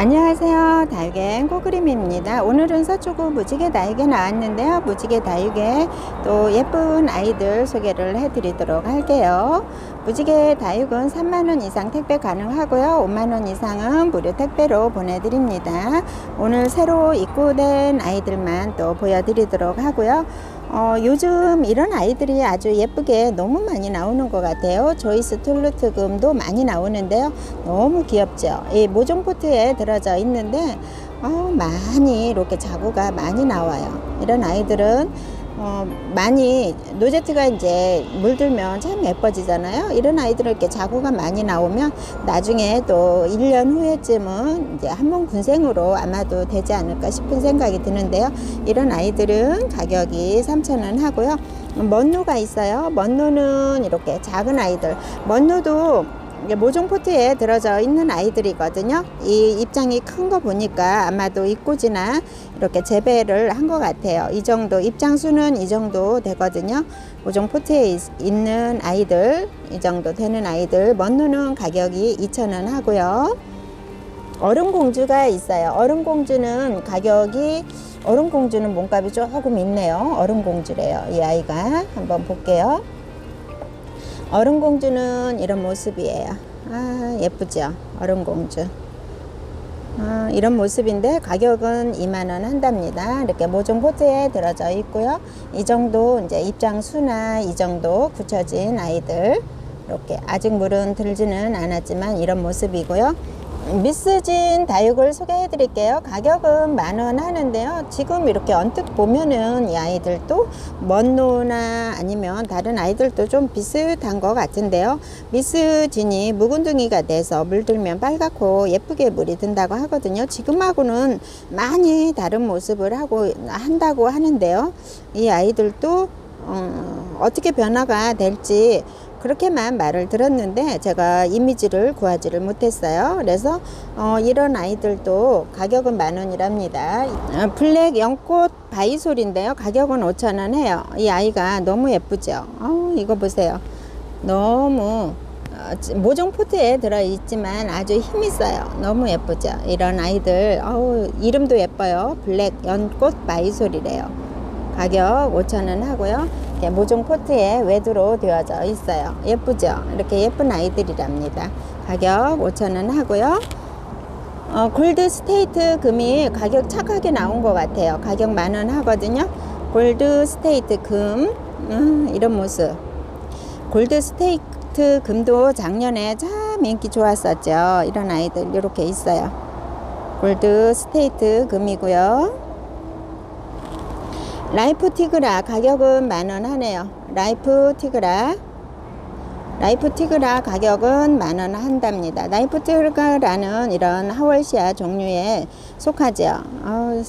안녕하세요. 달갱 꼬그림입니다. 오늘은 서초구 무지개 다육에 나왔는데요. 무지개 다육에 또 예쁜 아이들 소개를 해 드리도록 할게요. 무지개 다육은 3만원 이상 택배 가능하고요. 5만원 이상은 무료 택배로 보내드립니다. 오늘 새로 입고된 아이들만 또 보여드리도록 하고요. 어, 요즘 이런 아이들이 아주 예쁘게 너무 많이 나오는 것 같아요. 조이스 툴루트금도 많이 나오는데요. 너무 귀엽죠. 이 모종 포트에 들어져 있는데 어, 많이 이렇게 자구가 많이 나와요. 이런 아이들은 어, 많이 노제트가 이제 물들면 참 예뻐지잖아요. 이런 아이들은 이렇게 자구가 많이 나오면 나중에 또 1년 후에쯤은 이제 한번 군생으로 아마도 되지 않을까 싶은 생각이 드는데요. 이런 아이들은 가격이 3,000원 하고요. 먼노가 있어요. 먼노는 이렇게 작은 아이들. 먼노도 모종 포트에 들어져 있는 아이들이거든요. 이 입장이 큰 거 보니까 아마도 입고지나 이렇게 재배를 한 것 같아요. 이 정도 입장 수는 이 정도 되거든요. 모종 포트에 있, 있는 아이들 이 정도 되는 아이들 먼노는 가격이 2,000원 하고요. 얼음 공주가 있어요. 얼음 공주는 가격이 얼음 공주는 몸값이 조금 있네요. 얼음 공주래요. 이 아이가 한번 볼게요. 얼음공주는 이런 모습이에요. 아, 예쁘죠? 얼음공주. 아, 이런 모습인데 가격은 2만원 한답니다. 이렇게 모종 포트에 들어져 있고요. 이 정도 이제 입장 수나 이 정도 굳혀진 아이들. 이렇게 아직 물은 들지는 않았지만 이런 모습이고요. 미스진 다육을 소개해 드릴게요. 가격은 만원 하는데요. 지금 이렇게 언뜻 보면은 이 아이들도 먼노나 아니면 다른 아이들도 좀 비슷한 것 같은데요. 미스진이 묵은둥이가 돼서 물들면 빨갛고 예쁘게 물이 든다고 하거든요. 지금하고는 많이 다른 모습을 하고 한다고 하는데요. 이 아이들도 어, 어떻게 변화가 될지 그렇게만 말을 들었는데 제가 이미지를 구하지를 못했어요. 그래서 어, 이런 아이들도 가격은 만 원이랍니다. 어, 블랙 연꽃 바이솔인데요. 가격은 5천 원 해요. 이 아이가 너무 예쁘죠. 어, 이거 보세요. 너무 어, 모종 포트에 들어있지만 아주 힘 있어요. 너무 예쁘죠. 이런 아이들 어우, 이름도 예뻐요. 블랙 연꽃 바이솔이래요. 가격 5,000원 하고요. 이렇게 모종 포트에 외두로 되어져 있어요. 예쁘죠? 이렇게 예쁜 아이들이랍니다. 가격 5,000원 하고요. 어, 골드 스테이트 금이 가격 착하게 나온 것 같아요. 가격 만 원 하거든요. 골드 스테이트 금, 음, 이런 모습. 골드 스테이트 금도 작년에 참 인기 좋았었죠. 이런 아이들 이렇게 있어요. 골드 스테이트 금이고요. 라이프 티그라 가격은 만원 하네요. 라이프 티그라. 라이프 티그라 가격은 만원 한답니다. 라이프 티그라는 이런 하월시아 종류에 속하죠. 어,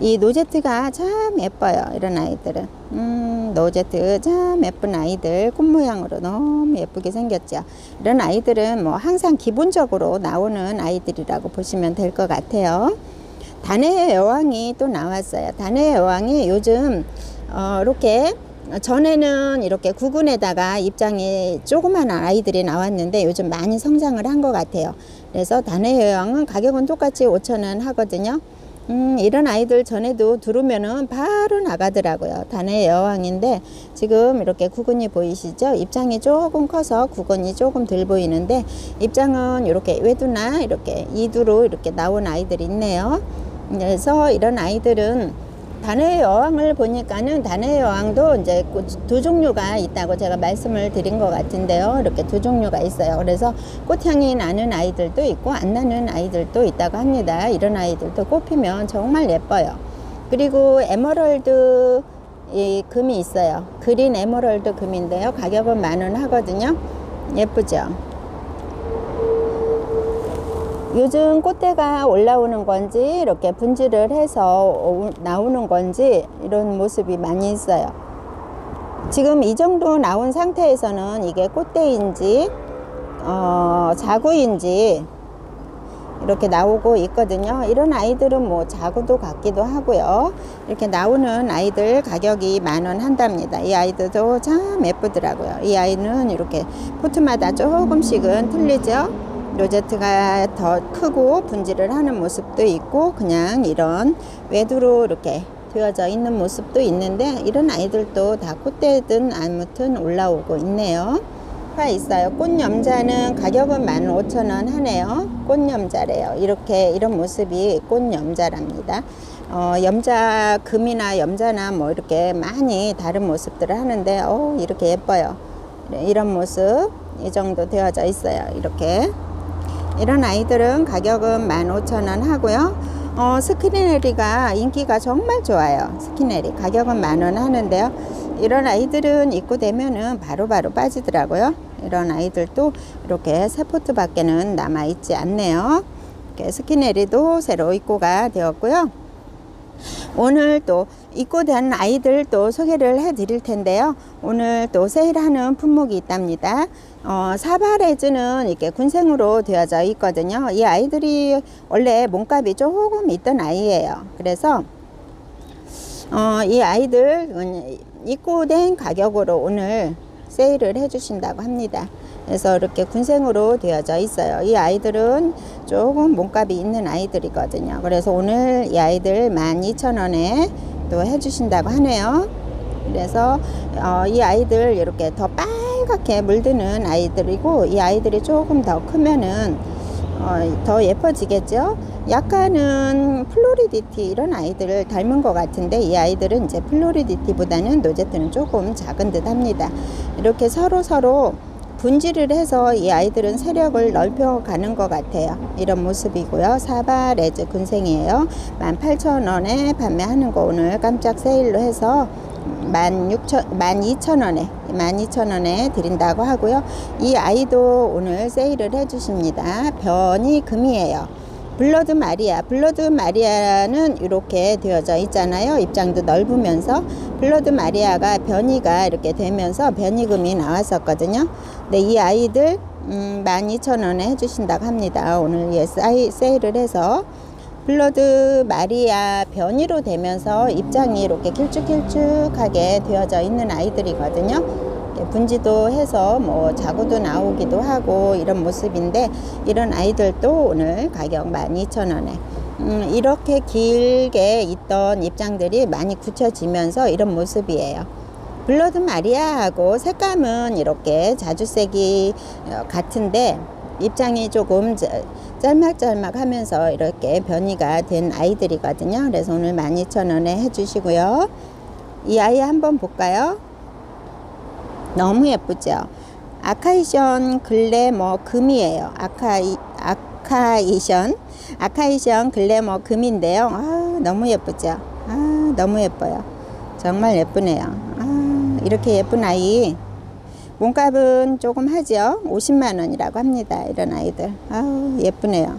이 노제트가 참 예뻐요. 이런 아이들은. 음, 노제트 참 예쁜 아이들. 꽃 모양으로 너무 예쁘게 생겼죠. 이런 아이들은 뭐 항상 기본적으로 나오는 아이들이라고 보시면 될 것 같아요. 단의 여왕이 또 나왔어요. 단의 여왕이 요즘 어, 이렇게 전에는 이렇게 구근에다가 입장이 조그만 아이들이 나왔는데 요즘 많이 성장을 한 것 같아요. 그래서 단의 여왕은 가격은 똑같이 5천원 하거든요. 음, 이런 아이들 전에도 들으면은 바로 나가더라고요. 단의 여왕인데 지금 이렇게 구근이 보이시죠? 입장이 조금 커서 구근이 조금 덜 보이는데 입장은 이렇게 외두나 이렇게 이두로 이렇게 나온 아이들이 있네요. 그래서 이런 아이들은 단의 여왕을 보니까는 단의 여왕도 이제 두 종류가 있다고 제가 말씀을 드린 것 같은데요. 이렇게 두 종류가 있어요. 그래서 꽃향이 나는 아이들도 있고 안 나는 아이들도 있다고 합니다. 이런 아이들도 꽃피면 정말 예뻐요. 그리고 에머럴드 이 금이 있어요. 그린 에머럴드 금인데요. 가격은 만 원 하거든요. 예쁘죠? 요즘 꽃대가 올라오는 건지 이렇게 분질을 해서 나오는 건지 이런 모습이 많이 있어요. 지금 이 정도 나온 상태에서는 이게 꽃대인지 어, 자구인지 이렇게 나오고 있거든요. 이런 아이들은 뭐 자구도 같기도 하고요. 이렇게 나오는 아이들 가격이 만 원 한답니다. 이 아이들도 참 예쁘더라고요. 이 아이는 이렇게 포트마다 조금씩은 틀리죠. 로제트가 더 크고 분질을 하는 모습도 있고 그냥 이런 외두로 이렇게 되어져 있는 모습도 있는데 이런 아이들도 다 콧대든 아무튼 올라오고 있네요. 화 있어요. 꽃염자는 가격은 15,000원 하네요. 꽃염자래요. 이렇게 이런 모습이 꽃염자랍니다. 어, 염자 금이나 염자나 뭐 이렇게 많이 다른 모습들을 하는데 어 이렇게 예뻐요. 네, 이런 모습 이 정도 되어져 있어요. 이렇게 이런 아이들은 가격은 15,000원 하고요. 어, 스키네리가 인기가 정말 좋아요. 스키네리 가격은 만 원 하는데요. 이런 아이들은 입고 되면은 바로 바로 빠지더라고요. 이런 아이들도 이렇게 세 포트 밖에는 남아 있지 않네요. 스키네리도 새로 입고가 되었고요. 오늘 또 입고 된 아이들 또 소개를 해 드릴 텐데요. 오늘 또 세일하는 품목이 있답니다. 어, 사바레즈는 이렇게 군생으로 되어져 있거든요. 이 아이들이 원래 몸값이 조금 있던 아이예요. 그래서 어, 이 아이들 입고 된 가격으로 오늘 세일을 해 주신다고 합니다. 그래서 이렇게 군생으로 되어져 있어요. 이 아이들은 조금 몸값이 있는 아이들이거든요. 그래서 오늘 이 아이들 12,000원에 또 해주신다고 하네요. 그래서 어, 이 아이들 이렇게 더 빨 갛게 물드는 아이들이고 이 아이들이 조금 더 크면은 어, 더 예뻐지겠죠. 약간은 플로리디티 이런 아이들을 닮은 것 같은데 이 아이들은 이제 플로리디티보다는 노제트는 조금 작은 듯 합니다. 이렇게 서로 서로 분질을 해서 이 아이들은 세력을 넓혀가는 것 같아요. 이런 모습이고요. 사바 레즈 군생이에요. 18,000원에 판매하는 거 오늘 깜짝 세일로 해서 12,000원에 12,000원에 드린다고 하고요. 이 아이도 오늘 세일을 해 주십니다. 변이 금이에요. 블러드 마리아. 블러드 마리아는 이렇게 되어져 있잖아요. 입장도 넓으면서 블러드 마리아가 변이가 이렇게 되면서 변이금이 나왔었거든요. 근데 이 아이들 음, 12,000원에 해주신다고 합니다. 오늘 예, 사이, 세일을 해서 블러드 마리아 변이로 되면서 입장이 이렇게 길쭉길쭉하게 되어져 있는 아이들이거든요. 분지도 해서 뭐 자구도 나오기도 하고 이런 모습인데 이런 아이들도 오늘 가격 12,000원에 음, 이렇게 길게 있던 입장들이 많이 굳혀지면서 이런 모습이에요. 블러드 마리아하고 색감은 이렇게 자주색이 어, 같은데 입장이 조금 짤막짤막 하면서 이렇게 변이가 된 아이들이거든요. 그래서 오늘 12,000원에 해주시고요. 이 아이 한번 볼까요? 너무 예쁘죠? 아카이션 글래머 금이에요. 아카이, 아카이션. 아카이션 글래머 금인데요. 아, 너무 예쁘죠? 아, 너무 예뻐요. 정말 예쁘네요. 아, 이렇게 예쁜 아이. 몸값은 조금 하죠. 50만 원이라고 합니다. 이런 아이들. 아, 예쁘네요.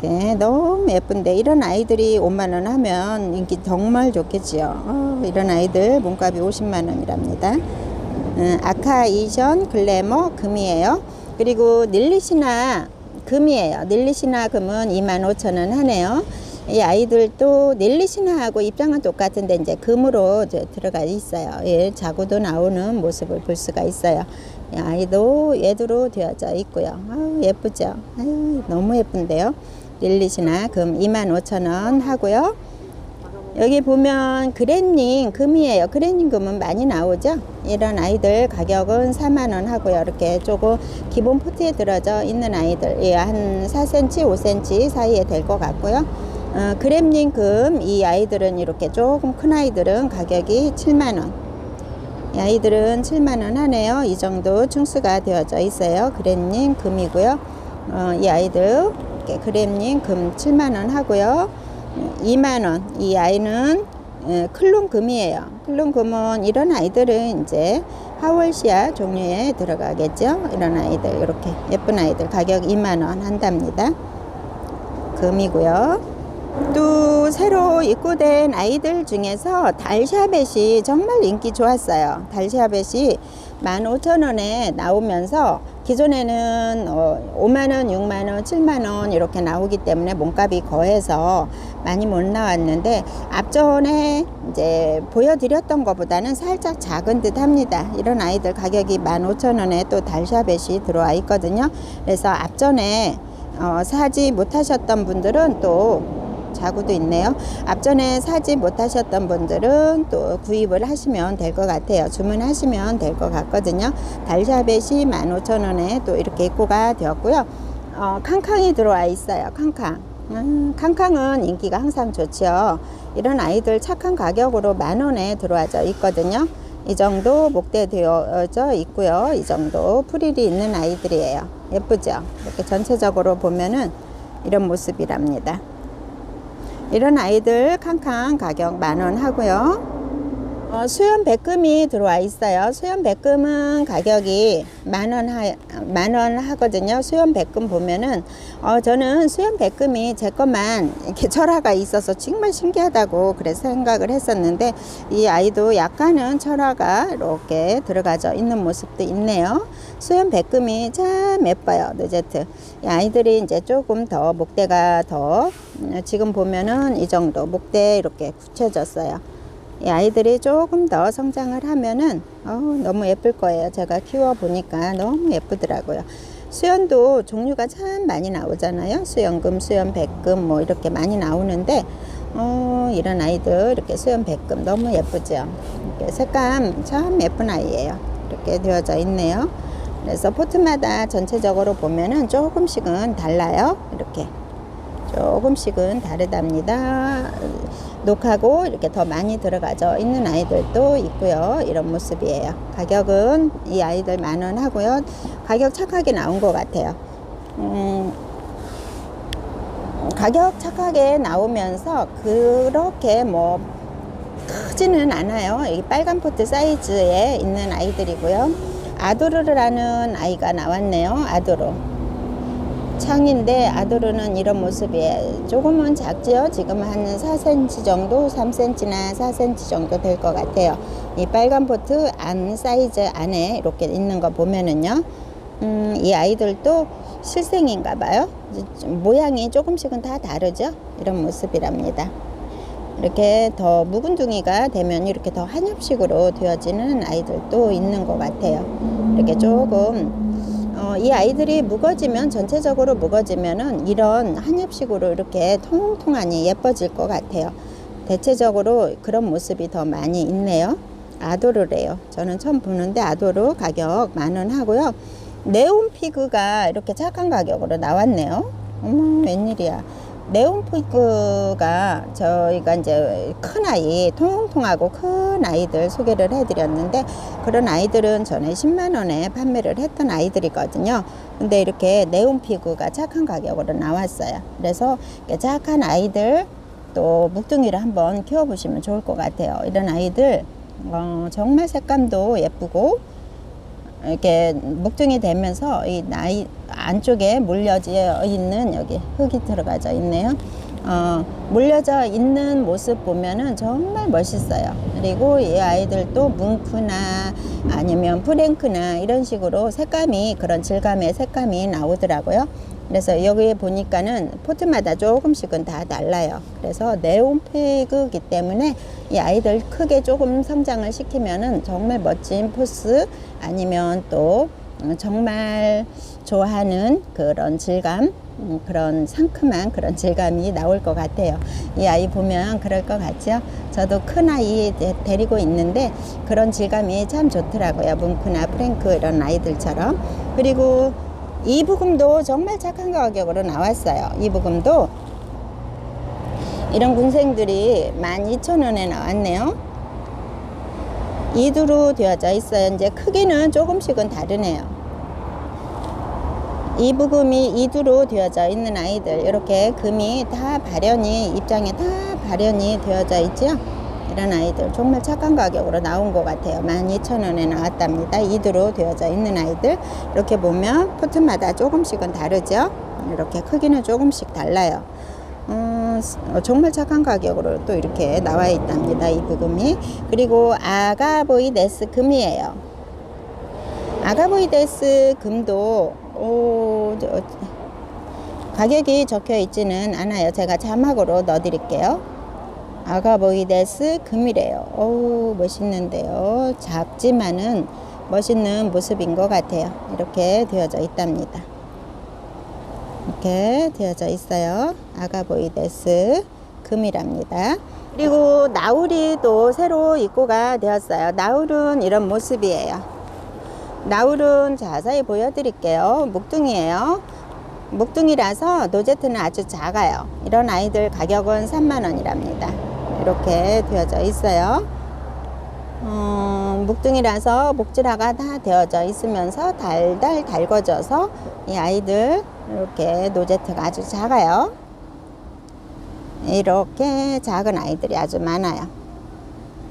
네, 너무 예쁜데 이런 아이들이 5만 원 하면 인기 정말 좋겠지요. 어, 이런 아이들 몸값이 50만 원이랍니다. 음, 아카이션 글래머 금이에요. 그리고 닐리시나 금이에요. 닐리시나 금은 25,000원 하네요. 이 아이들도 닐리시나하고 입장은 똑같은데 이제 금으로 들어가 있어요. 예, 자구도 나오는 모습을 볼 수가 있어요. 이 아이도 얘도로 되어져 있고요. 아유, 예쁘죠? 아유, 너무 예쁜데요. 닐리시나 금 25,000원 하고요. 여기 보면 그랜닝 금이에요. 그랜닝 금은 많이 나오죠. 이런 아이들 가격은 4만원 하고요. 이렇게 조금 기본 포트에 들어져 있는 아이들 예, 한 4cm, 5cm 사이에 될 것 같고요. 어, 그램닝 금이 아이들은 이렇게 조금 큰 아이들은 가격이 7만원. 이 아이들은 7만원 하네요. 이 정도 충수가 되어져 있어요. 그램닝 금이고요. 어, 이 아이들 이렇게 그램닝 금 7만원 하고요. 2만원. 이 아이는 클론 금이에요. 클론 금은 이런 아이들은 이제 하월시아 종류에 들어가겠죠. 이런 아이들, 이렇게 예쁜 아이들 가격 2만원 한답니다. 금이고요. 또 새로 입고된 아이들 중에서 달샤벳이 정말 인기 좋았어요. 달샤벳이 15,000원에 나오면서 기존에는 어, 5만원, 6만원, 7만원 이렇게 나오기 때문에 몸값이 거해서 많이 못 나왔는데 앞전에 이제 보여드렸던 것보다는 살짝 작은 듯 합니다. 이런 아이들 가격이 15,000원에 또 달샤벳이 들어와 있거든요. 그래서 앞전에 어, 사지 못하셨던 분들은 또 자구도 있네요. 앞전에 사지 못하셨던 분들은 또 구입을 하시면 될 것 같아요. 주문하시면 될 것 같거든요. 달샤벳이 15,000원에 또 이렇게 입고가 되었고요. 어, 캉캉이 들어와 있어요. 캉캉. 음, 캉캉은 인기가 항상 좋죠. 이런 아이들 착한 가격으로 만 원에 들어와져 있거든요. 이 정도 목대되어져 있고요. 이 정도 프릴이 있는 아이들이에요. 예쁘죠? 이렇게 전체적으로 보면은 이런 모습이랍니다. 이런 아이들 캉캉 가격 만 원 하고요. 어, 수연 백금이 들어와 있어요. 수연 백금은 가격이 만원 하, 만원 하거든요. 수연 백금 보면은, 어, 저는 수연 백금이 제 것만 이렇게 철화가 있어서 정말 신기하다고 그래서 생각을 했었는데, 이 아이도 약간은 철화가 이렇게 들어가져 있는 모습도 있네요. 수연 백금이 참 예뻐요. 노제트. 이 아이들이 이제 조금 더 목대가 더, 음, 지금 보면은 이 정도 목대 이렇게 굳혀졌어요. 이 아이들이 조금 더 성장을 하면은 어우, 너무 예쁠 거예요. 제가 키워 보니까 너무 예쁘더라고요. 수연도 종류가 참 많이 나오잖아요. 수연금, 수연 백금 뭐 이렇게 많이 나오는데 어, 이런 아이들 이렇게 수연 백금 너무 예쁘죠. 이렇게 색감 참 예쁜 아이예요. 이렇게 되어져 있네요. 그래서 포트마다 전체적으로 보면은 조금씩은 달라요. 이렇게 조금씩은 다르답니다. 녹하고 이렇게 더 많이 들어가져 있는 아이들도 있고요. 이런 모습이에요. 가격은 이 아이들 만 원 하고요. 가격 착하게 나온 것 같아요. 음, 가격 착하게 나오면서 그렇게 뭐 크지는 않아요. 이 빨간 포트 사이즈에 있는 아이들이고요. 아도르라는 아이가 나왔네요. 아도르. 창인데 아도르는 이런 모습이에요. 조금은 작지요. 지금 한 4cm 정도, 3cm나 4cm 정도 될 것 같아요. 이 빨간 포트 안 사이즈 안에 이렇게 있는 거 보면은요. 음, 이 아이들도 실생인가 봐요. 모양이 조금씩은 다 다르죠. 이런 모습이랍니다. 이렇게 더 묵은둥이가 되면 이렇게 더 한엽식으로 되어지는 아이들도 있는 것 같아요. 이렇게 조금 어, 이 아이들이 묵어지면 전체적으로 묵어지면은 이런 한엽식으로 이렇게 통통하니 예뻐질 것 같아요. 대체적으로 그런 모습이 더 많이 있네요. 아도르래요. 저는 처음 보는데 아도르 가격 만 원 하고요. 네온 피그가 이렇게 착한 가격으로 나왔네요. 어머 웬일이야. 네온피그가 저희가 이제 큰 아이, 통통하고 큰 아이들 소개를 해드렸는데 그런 아이들은 전에 10만 원에 판매를 했던 아이들이거든요. 근데 이렇게 네온피그가 착한 가격으로 나왔어요. 그래서 착한 아이들 또 묵둥이를 한번 키워보시면 좋을 것 같아요. 이런 아이들 어, 정말 색감도 예쁘고 이렇게 묵둥이 되면서 이 나이 안쪽에 물려져 있는 여기 흙이 들어가져 있네요. 어, 물려져 있는 모습 보면은 정말 멋있어요. 그리고 이 아이들도 뭉크나 아니면 프랭크나 이런 식으로 색감이 그런 질감의 색감이 나오더라고요. 그래서 여기 보니까는 포트마다 조금씩은 다 달라요. 그래서 네온페이그기 때문에 이 아이들 크게 조금 성장을 시키면은 정말 멋진 포스 아니면 또 정말 좋아하는 그런 질감 음, 그런 상큼한 그런 질감이 나올 것 같아요. 이 아이 보면 그럴 것 같죠? 저도 큰 아이 데리고 있는데 그런 질감이 참 좋더라고요. 뭉크나 프랭크 이런 아이들처럼. 그리고 이 부금도 정말 착한 가격으로 나왔어요. 이 부금도 이런 군생들이 12,000원에 나왔네요. 이두로 되어져 있어요. 이제 크기는 조금씩은 다르네요. 이 부금이 이두로 되어져 있는 아이들 이렇게 금이 다 발현이 입장에 다 발현이 되어져 있죠. 이런 아이들 정말 착한 가격으로 나온 것 같아요. 12,000원에 나왔답니다. 이두로 되어져 있는 아이들 이렇게 보면 포트마다 조금씩은 다르죠. 이렇게 크기는 조금씩 달라요. 어, 스- 어, 정말 착한 가격으로 또 이렇게 나와 있답니다. 이 부금이. 그리고 아가보이데스 금이에요. 아가보이데스 금도 오, 저, 가격이 적혀 있지는 않아요. 제가 자막으로 넣어 드릴게요. 아가보이데스 금이래요. 오, 멋있는데요. 작지만은 멋있는 모습인 것 같아요. 이렇게 되어져 있답니다. 이렇게 되어져 있어요. 아가보이데스 금이랍니다. 그리고 나울이 또 새로 입고가 되었어요. 나울은 이런 모습이에요. 나울은 자세히 보여드릴게요. 묵둥이에요. 묵둥이라서 노제트는 아주 작아요. 이런 아이들 가격은 3만원이랍니다. 이렇게 되어져 있어요. 어, 묵둥이라서 목질화가 다 되어져 있으면서 달달 달궈져서 이 아이들 이렇게 노제트가 아주 작아요. 이렇게 작은 아이들이 아주 많아요.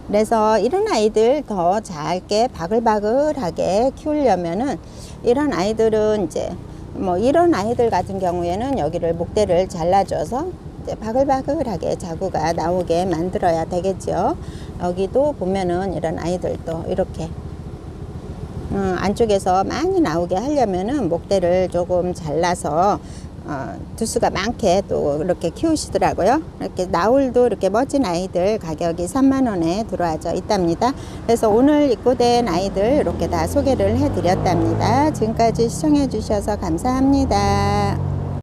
그래서 이런 아이들 더 작게 바글바글하게 키우려면은 이런 아이들은 이제 뭐 이런 아이들 같은 경우에는 여기를 목대를 잘라줘서 이제 바글바글하게 자구가 나오게 만들어야 되겠죠. 여기도 보면은 이런 아이들도 이렇게 어, 안쪽에서 많이 나오게 하려면은 목대를 조금 잘라서 어, 두수가 많게 또 이렇게 키우시더라고요. 이렇게 나울도 이렇게 멋진 아이들 가격이 3만 원에 들어와져 있답니다. 그래서 오늘 입고된 아이들 이렇게 다 소개를 해드렸답니다. 지금까지 시청해 주셔서 감사합니다.